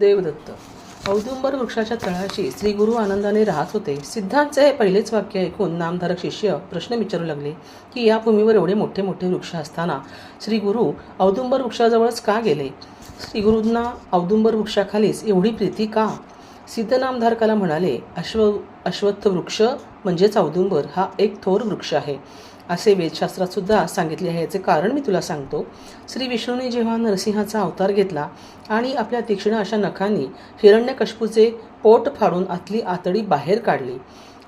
देवदत्त. औदुंबर वृक्षाच्या तळाशी श्री गुरु आनंदाने राहत होते. सिद्धांचे हे पहिलेच वाक्य ऐकून नामधारक शिष्य प्रश्न विचारू लागले की या भूमीवर एवढे मोठे मोठे वृक्ष असताना श्री गुरु औदुंबर वृक्षाजवळच का गेले? श्री गुरूंना औदुंबर वृक्षाखालीच एवढी प्रीती का? सिद्ध नामधारकाला म्हणाले अश्व अश्वत्थ वृक्ष म्हणजेच औदुंबर हा एक थोर वृक्ष आहे. असे वेदशास्त्रातसुद्धा सांगितले आहे. याचे कारण मी तुला सांगतो. श्री विष्णूने जेव्हा नरसिंहाचा अवतार घेतला आणि आपल्या तीक्ष्ण अशा नखांनी हिरण्यकशपूचे पोट फाडून आतली आतडी बाहेर काढली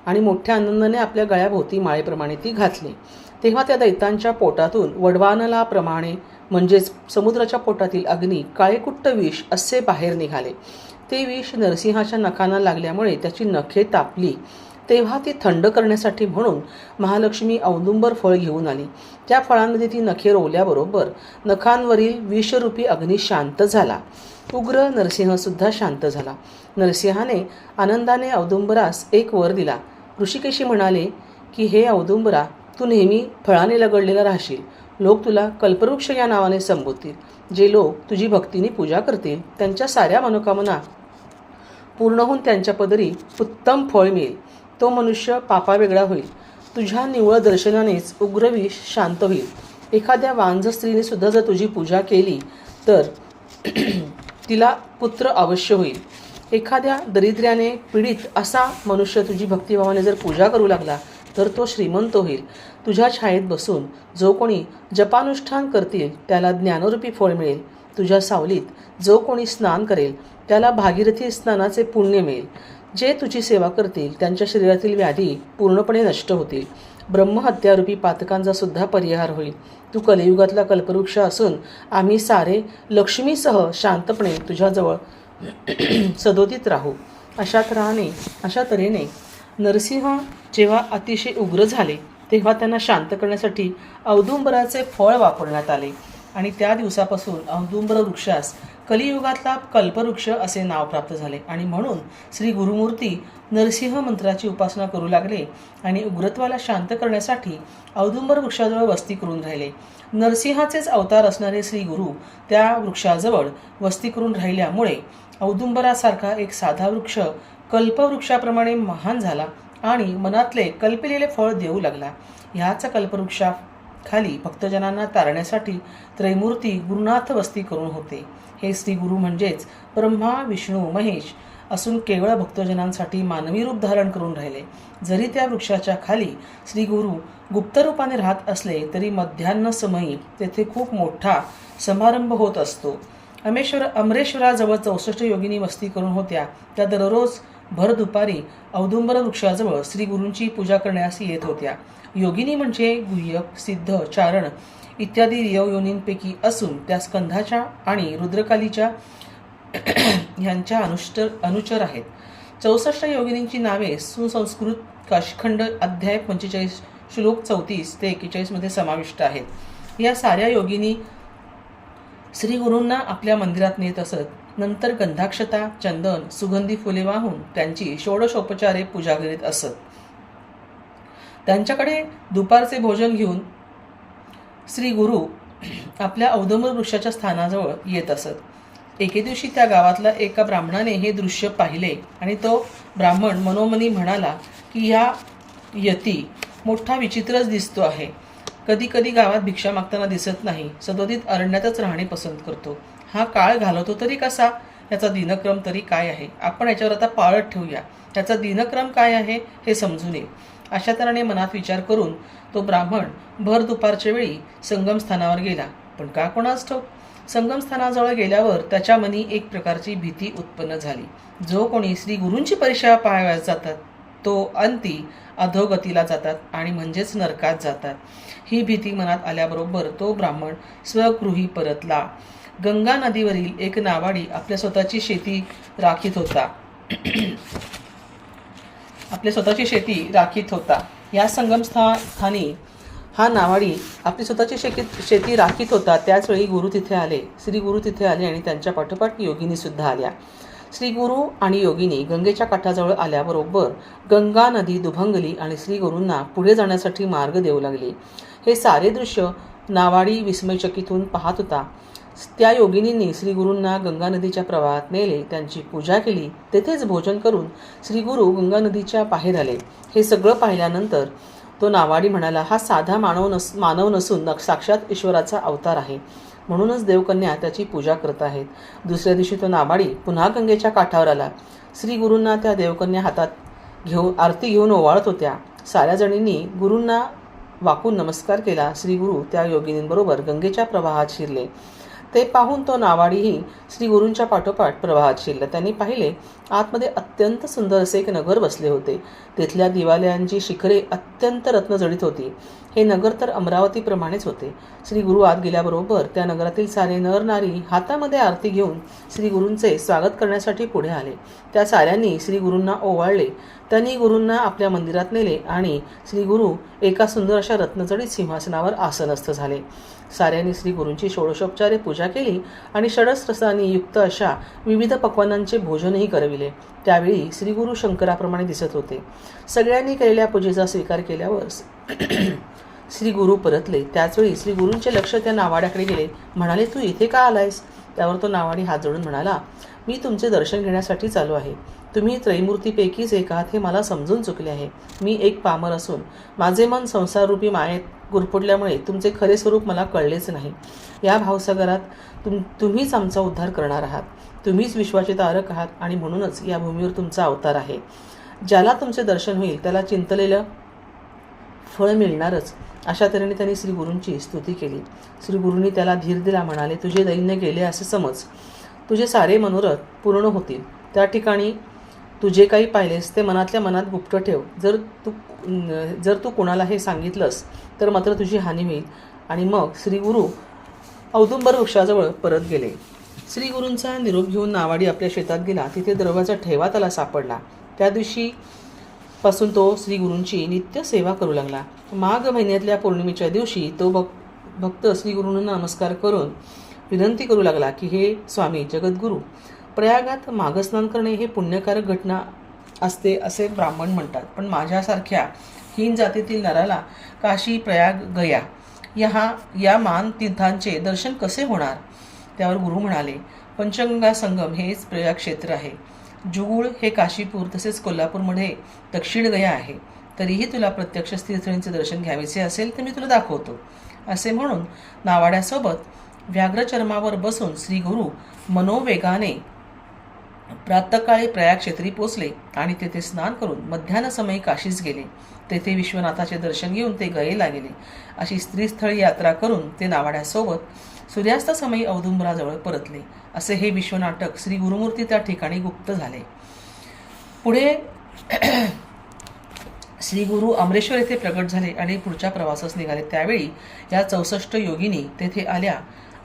आणि मोठ्या आनंदाने आपल्या गळ्याभोवती माळेप्रमाणे ती घातली. तेव्हा त्या दैतांच्या पोटातून वडवानलाप्रमाणे म्हणजेच समुद्राच्या पोटातील अग्नी काळेकुट्ट विष असे बाहेर निघाले. ते विष नरसिंहाच्या नखांना लागल्यामुळे त्याची नखे तापली तेव्हा ती थंड करण्यासाठी म्हणून महालक्ष्मी औदुंबर फळ घेऊन आली. त्या फळांमध्ये ती नखे रोवल्याबरोबर नखांवरील विषरूपी अग्नी शांत झाला. उग्र नरसिंहसुद्धा शांत झाला. नरसिंहाने आनंदाने औदुंबरास एक वर दिला. ऋषिकेशी म्हणाले की हे औदुंबरा तू नेहमी फळाने लगडलेला राहशील. लोक तुला कल्पवृक्ष या नावाने संबोधतील. जे लोक तुझी भक्तीने पूजा करतील त्यांच्या साऱ्या मनोकामना पूर्ण होऊन त्यांच्या पदरी उत्तम फळ मिळेल. तो मनुष्य पापा वेगळा होईल. तुझ्या निवळ दर्शनानेच उग्रविष शांत होईल. एखाद्या वांझ स्त्रीने सुद्धा जर तुझी पूजा केली तर तिला पुत्र अवश्य होईल. एखाद्या दरिद्र्याने पीडित असा मनुष्य तुझी भक्तिभावाने जर पूजा करू लागला तर तो श्रीमंत होईल. तुझ्या छायेत बसून जो कोणी जपानुष्ठान करतील त्याला ज्ञानरूपी फळ मिळेल. तुझ्या सावलीत जो कोणी स्नान करेल त्याला भागीरथी स्नानाचे पुण्य मिळेल. जे तुझी सेवा करतील त्यांच्या शरीरातील व्याधी पूर्णपणे नष्ट होतील. ब्रह्महत्यारूपी पातकांचा सुद्धा परिहार होईल. तू कलियुगातला कल्पवृक्ष असून आम्ही सारे लक्ष्मीसह शांतपणे तुझ्याजवळ सदोदित राहू. अशा तऱ्हाने अशा तऱ्हेने नरसिंह जेव्हा अतिशय उग्र झाले तेव्हा त्यांना शांत करण्यासाठी औदुंबराचे फळ वापरण्यात आले. आणि त्या दिवसापासून औदुंबर वृक्षास कलियुगातला कल्पवृक्ष असे नाव प्राप्त झाले आणि म्हणून श्री गुरुमूर्ती नरसिंह मंत्राची उपासना करू लागले आणि उग्रत्वाला शांत करण्यासाठी औदुंबर वृक्षाजवळ वस्ती करून राहिले. नरसिंहाचेच अवतार असणारे श्री गुरु त्या वृक्षाजवळ वस्ती करून राहिल्यामुळे औदुंबरासारखा एक साधा वृक्ष कल्पवृक्षाप्रमाणे महान झाला आणि मनातले कल्पलेले फळ देऊ लागला. ह्याच कल्पवृक्षा खाली भक्तजनांना तारण्यासाठी त्रैमूर्ती गुरुनाथ वस्ती करून होते. हे श्री गुरु म्हणजेच ब्रह्मा विष्णू महेश असून केवळ भक्तजनांसाठी मानवी रूप धारण करून राहिले. जरी त्या वृक्षाच्या खाली श्री गुरु गुप्त रूपाने राहत असले तरी मध्यान्ह समयी तेथे खूप मोठा समारंभ होत असतो. अमेश्वर अमरेश्वराजवळ चौसष्ट योगिनी वस्ती करून होत्या. त्या दररोज भर दुपारी औदुंबर वृक्षाजवळ श्री गुरूंची पूजा करण्यास येत होत्या. योगिनी म्हणजे गुह्यक सिद्ध चारण इत्यादी योनींपैकी असून त्या स्कंधाच्या आणि रुद्रकालीच्या ह्यांच्या अनुष्टर अनुचर आहेत. चौसष्ट योगिनींची नावे सुसंस्कृत काशखंड अध्याय पंचेचाळीस श्लोक चौतीस ते एक्केचाळीसमध्ये समाविष्ट आहेत. या साऱ्या योगिनी श्री गुरूंना आपल्या मंदिरात नेत असत. नंतर गंधाक्षता चंदन सुगंधी फुले वाहून त्यांची षोडशोपचारे पूजा करीत असत. त्यांच्याकडे दुपारचे भोजन घेऊन श्री गुरु आपल्या औदमर वृक्षाच्या स्थानाजवळ येत असत. एके दिवशी त्या गावातल्या एका ब्राह्मणाने हे दृश्य पाहिले आणि तो ब्राह्मण मनोमनी म्हणाला की ह्या यती मोठा विचित्रच दिसतो आहे. कधी कधी गावात भिक्षा मागताना दिसत नाही. सदोदित अरण्यातच राहणे पसंत करतो. हा काळ घालवतो तरी कसा? याचा दिनक्रम तरी काय आहे? आपण याच्यावर आता पाळत ठेवूया. त्याचा दिनक्रम काय आहे हे समजून येईल अशा तऱ्हेने मनात विचार करून तो ब्राह्मण भर दुपारच्या वेळी संगमस्थानावर गेला. पण का कोणास ठोक संगमस्थानाजवळ गेल्यावर त्याच्या मनी एक प्रकारची भीती उत्पन्न झाली. जो कोणी श्री गुरूंची परीक्षा पाहाव्यास जातात तो अंती अधोगतीला जातात आणि म्हणजेच नरकात जातात. ही भीती मनात आल्याबरोबर तो ब्राह्मण स्वगृही परतला. गंगा नदीवरील एक नावाडी आपल्या स्वतःची शेती राखीत होता. आपली स्वतःची शेती राखीत होता. या संगमस्था स्थानी हा नावाडी आपली स्वतःची शेती शेती राखीत होता. त्याचवेळी गुरु तिथे आले. श्री गुरु तिथे आले आणि त्यांच्या पाठोपाठ योगिनी सुद्धा आल्या. श्री गुरु आणि योगिनी गंगेच्या काठाजवळ आल्याबरोबर गंगा नदी दुभंगली आणि श्री गुरूंना पुढे जाण्यासाठी मार्ग देऊ लागली. हे सारे दृश्य नावाडी विस्मयचकितून पाहत होता. त्या योगिनींनी श्रीगुरूंना गंगा नदीच्या प्रवाहात नेले त्यांची पूजा केली. तेथेच भोजन करून श्री गुरु गंगा नदीच्या बाहेर आले. हे सगळं पाहिल्यानंतर तो नावाडी म्हणाला हा साधा मानव नस मानव नसून साक्षात ईश्वराचा अवतार आहे. म्हणूनच देवकन्या त्याची पूजा करत आहेत. दुसऱ्या दिवशी तो नावाडी पुन्हा गंगेच्या काठावर आला. श्रीगुरूंना त्या देवकन्या हातात घेऊन आरती घेऊन ओवाळत होत्या. साऱ्या जणींनी गुरूंना वाकून नमस्कार केला श्रीगुरु त्या योगिनींबरोबर गंगेच्या प्रवाहात शिरले. ते पाहून तो नावाडीही श्री गुरूंच्या पाठोपाठ प्रवाहात शिरला. त्यांनी पाहिले आतमध्ये अत्यंत सुंदर असे एक नगर बसले होते. तिथल्या दिवालयांची शिखरे अत्यंत रत्नजडित होती. हे नगर तर अमरावतीप्रमाणेच होते. श्री गुरु आत गेल्याबरोबर त्या नगरातील सारे नर नारी हातामध्ये आरती घेऊन श्री गुरूंचे स्वागत करण्यासाठी पुढे आले. त्या साऱ्यांनी श्री गुरूंना ओवाळले. त्यांनी गुरूंना आपल्या मंदिरात नेले आणि श्री गुरु एका सुंदर अशा रत्नजडित सिंहासनावर आसनस्थ झाले. साऱ्यांनी श्री गुरूंची षोडशोपचारे पूजा केली आणि षडस युक्त अशा विविध पक्वानांचे भोजनही करविले. त्यावेळी श्री गुरु शंकराप्रमाणे दिसत होते. सगळ्यांनी केलेल्या पूजेचा स्वीकार केल्यावर श्री गुरु परतले. त्याचवेळी श्री गुरूंचे लक्ष त्या नावाड्याकडे गेले. म्हणाले तू इथे का आलायस? त्यावर तो नावाने हात जोडून म्हणाला मी तुमचे दर्शन घेण्यासाठी चालू आहे. तुम्ही त्रैमूर्तीपैकीच एक आहात हे मला समजून चुकले आहे. मी एक पामर असून माझे मन संसाररूपी मायेत गुरफुटल्यामुळे तुमचे खरे स्वरूप मला कळलेच नाही. या भावसागरात तुम तुम्हीच आमचा उद्धार करणार आहात. तुम्हीच विश्वाचे तारक आहात आणि म्हणूनच या भूमीवर तुमचा अवतार आहे. ज्याला तुमचे दर्शन होईल त्याला चिंतलेलं फळ मिळणारच. अशा तऱ्हेने त्यांनी श्री गुरूंची स्तुती केली. श्री गुरूंनी त्याला धीर दिला म्हणाले तुझे दैन्य गेले असे समज. तुझे सारे मनोरथ पूर्ण होतील. त्या ठिकाणी तू जे काही पाहिलेस ते मनातल्या मनात गुप्त ठेव. जर तू जर तू कोणाला हे सांगितलंस तर मात्र तुझी हानी होईल. आणि मग श्रीगुरु औदुंबर वृक्षाजवळ परत गेले. श्रीगुरूंचा निरोप घेऊन नावाडी आपल्या शेतात गेला. तिथे द्रव्याचा ठेवा त्याला सापडला. त्या दिवशी पासून तो श्री गुरूंची नित्य सेवा करू लागला. माघ महिन्यातल्या पौर्णिमेच्या दिवशी तो भक भक्त श्री गुरूंना नमस्कार करून विनंती करू लागला की हे स्वामी जगद्गुरू प्रयागात माघस्नान करणे हे पुण्यकारक घटना असते असे ब्राह्मण म्हणतात. पण माझ्यासारख्या हीन जातीतील नराला काशी प्रयाग गया या या मान तीर्थांचे दर्शन कसे होणार? त्यावर गुरु म्हणाले पंचगंगा संगम हेच प्रयाग क्षेत्र आहे. जुगूळ हे काशीपूर तसेच कोल्हापूरमध्ये दक्षिण गया आहे. तरीही तुला प्रत्यक्ष तीर्थळींचे दर्शन घ्यावेचे असेल तर मी तुला दाखवतो. असे म्हणून नावाड्यासोबत व्याघ्रचर्मावर बसून श्री गुरु मनोवेगाने प्रातकाळी प्रयाग क्षेत्री पोचले आणि तेथे स्नान करून मध्यान्हसमयी काशीस गेले. तेथे विश्वनाथाचे दर्शन घेऊन ते गयेला गेले. अशी स्त्रीस्थळी यात्रा करून ते नावाड्यासोबत सूर्यास्तासमयी औदुंबराजवळ परतले असे हे विश्वनाटक श्री गुरुमूर्ती त्या ठिकाणी गुप्त झाले. पुढे श्री गुरु अमरेश्वर येथे प्रगट झाले आणि पुढच्या प्रवासास निघाले. त्यावेळी या चौसष्ट योगिनी तेथे आल्या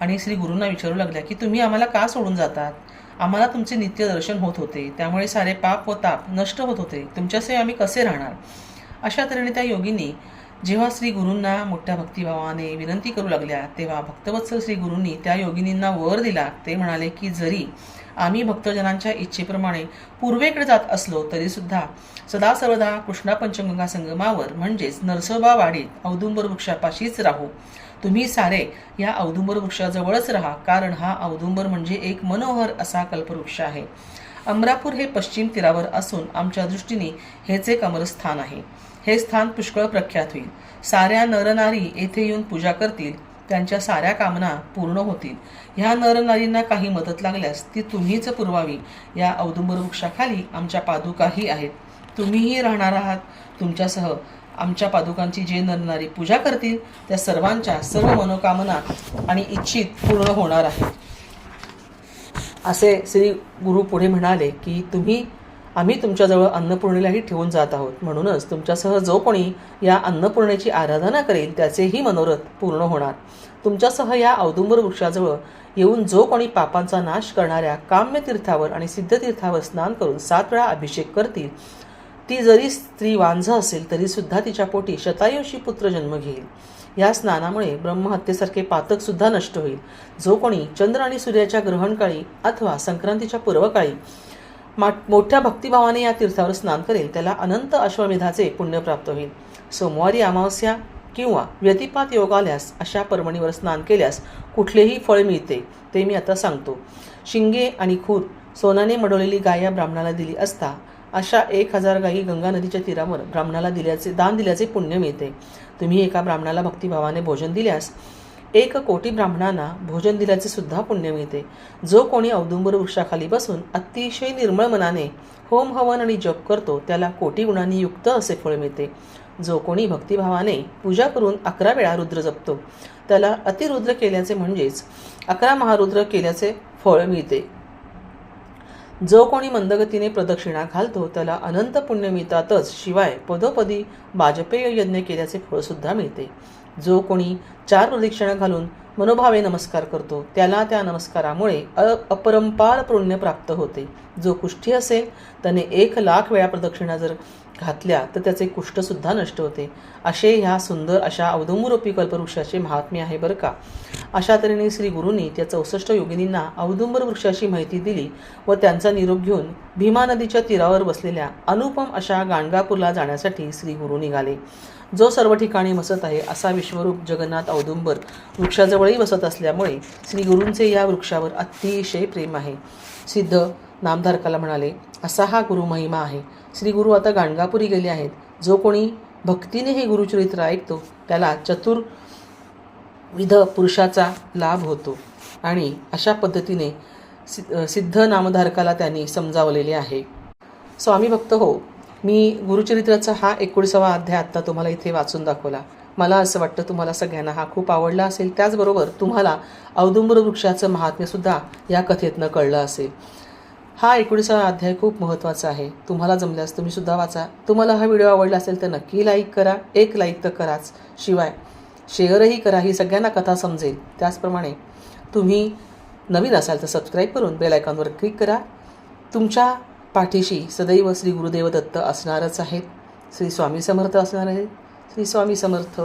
आणि श्री गुरूंना विचारू लागल्या की तुम्ही आम्हाला का सोडून जातात? आम्हाला तुमचे नित्य दर्शन होत होते. त्यामुळे सारे पाप व ताप नष्ट होत होते. तुमच्याशिवाय आम्ही कसे राहणार? अशा तऱ्हेने त्या योगिनी जेव्हा श्री गुरूंना मोठ्या भक्तिभावाने विनंती करू लागल्या तेव्हा भक्तवत्सल श्री गुरूंनी त्या योगिनींना वर दिला. ते म्हणाले की जरी आम्ही भक्तजनांच्या इच्छेप्रमाणे पूर्वेकडे जात असलो तरीसुद्धा सदा सर्वदा कृष्णा पंचगंगा संगमावर म्हणजेच नरसोबा वाडीत औदुंबर वृक्षापाशीच राहू. तुम्ही सारे या औदुंबर वृक्षाजवळच राहा कारण हा औदुंबर म्हणजे एक मनोहर असा कल्पवृक्ष आहे. अमरापूर हे पश्चिम तीरावर असून आमच्या दृष्टीने हेच एक अमरस्थान आहे. हे स्थान पुष्कळ प्रख्यात होईल. साऱ्या नरनारी येथे येऊन पूजा करतील त्यांच्या साऱ्या कामना पूर्ण होतील. ह्या नरनारींना काही मदत लागल्यास ती तुम्हीच पुरवावी या औदुंबर वृक्षाखाली आमच्या पादुकाही आहेत. तुम्हीही राहणार आहात. तुमच्यासह आमच्या पादुकांची जे नरनारी पूजा करतील त्या सर्वांच्या सर्व मनोकामना आणि इच्छित पूर्ण होणार आहेत. असे श्री गुरु पुढे म्हणाले की तुम्ही आम्ही तुमच्याजवळ अन्नपूर्णेलाही ठेवून जात आहोत. म्हणूनच तुमच्यासह जो कोणी या अन्नपूर्णेची आराधना करेल त्याचेही मनोरथ पूर्ण होणार. तुमच्यासह या औदुंबर वृक्षाजवळ येऊन जो कोणी पापांचा नाश करणाऱ्या काम्य तीर्थावर आणि सिद्धतीर्थावर स्नान करून सात वेळा अभिषेक करतील ती जरी स्त्री वांझ असेल तरी सुद्धा तिच्या पोटी शतायुषी पुत्र जन्म घेईल. या स्नानामुळे ब्रह्महत्येसारखे पातक सुद्धा नष्ट होईल. जो कोणी चंद्र आणि सूर्याच्या ग्रहणकाळी अथवा संक्रांतीच्या पूर्वकाळी मोठ्या भक्तिभावाने या तीर्थावर स्नान करेल त्याला अनंत अश्वमेधाचे पुण्य प्राप्त होईल. सोमवारी अमावस्या किंवा व्यतिपात योग आल्यास अशा पर्वणीवर स्नान केल्यास कुठलेही फळ मिळते ते मी आता सांगतो. शिंगे आणि खूर सोनाने मडवलेली गाय या ब्राह्मणाला दिली असता अशा एक हजार गायी गंगा नदीच्या तीरावर ब्राह्मणाला दिल्याचे दान दिल्याचे पुण्य मिळते. तुम्ही एका ब्राह्मणाला भक्तिभावाने भोजन दिल्यास एक कोटी ब्राह्मणांना भोजन दिल्याचे सुद्धा पुण्य मिळते. जो कोणी औदुंबर वृक्षाखाली बसून अतिशय निर्मळ मनाने होम हवन आणि जप करतो त्याला कोटी गुणांनी युक्त असे फळ मिळते. जो कोणी भक्तिभावाने पूजा करून अकरा वेळा रुद्र जपतो त्याला अतिरुद्र केल्याचे म्हणजेच अकरा महारुद्र केल्याचे फळ मिळते. जो कोणी मंदगतीने प्रदक्षिणा घालतो त्याला अनंत पुण्य मिळतातच. शिवाय पदोपदी वाजपेय यज्ञ केल्याचे फळसुद्धा मिळते. जो कोणी चार प्रदक्षिणा घालून मनोभावे नमस्कार करतो त्याला त्या नमस्कारामुळे अ अपरंपार पुण्य प्राप्त होते. जो कुष्ठी असेल त्याने एक लाख वेळा प्रदक्षिणा जर घातल्या तर त्याचे कुष्ठसुद्धा नष्ट होते. असे ह्या सुंदर अशा औदुंबरूपी कल्पवृक्षाचे महात्म्य आहे बरं का. अशा तऱ्हेने श्री गुरूंनी त्या चौसष्ट योगिनींना औदुंबर वृक्षाची माहिती दिली व त्यांचा निरोप घेऊन भीमा नदीच्या तीरावर बसलेल्या अनुपम अशा गाणगापूरला जाण्यासाठी श्री गुरु निघाले. जो सर्व ठिकाणी बसत आहे असा विश्वरूप जगन्नाथ औदुंबर वृक्षाजवळही बसत असल्यामुळे श्री गुरूंचे या वृक्षावर अतिशय प्रेम आहे. सिद्ध नामधारकाला म्हणाले असा हा गुरु महिमा आहे. श्री गुरु आता गाणगापुरी गेले आहेत. जो कोणी भक्तीने हे गुरुचरित्र ऐकतो त्याला चतुर विध पुरुषाचा लाभ होतो. आणि अशा पद्धतीने सि सिद्ध नामधारकाला त्यांनी समजावलेले आहे. स्वामी भक्त हो मी गुरुचरित्राचा हा एकोणीसावा अध्याय आत्ता तुम्हाला इथे वाचून दाखवला. मला असं वाटतं तुम्हाला सगळ्यांना हा खूप आवडला असेल. त्याचबरोबर तुम्हाला औदुंबर वृक्षाचं महात्म्यसुद्धा या कथेतनं कळलं असेल. हा एकोणीसावा अध्याय खूप महत्त्वाचा आहे. तुम्हाला जमल्यास तुम्ही सुद्धा वाचा. तुम्हाला हा व्हिडिओ आवडला असेल तर नक्की लाईक करा. एक लाईक तर कराच. शिवाय शेअरही करा. ही सगळ्यांना कथा समजेल. त्याचप्रमाणे तुम्ही नवीन असाल तर सबस्क्राईब करून बेल आयकॉनवर क्लिक करा. तुमच्या पाठीशी सदैव श्री गुरुदेव दत्त असणारच आहेत. श्री स्वामी समर्थ असणार आहेत. श्री स्वामी समर्थ.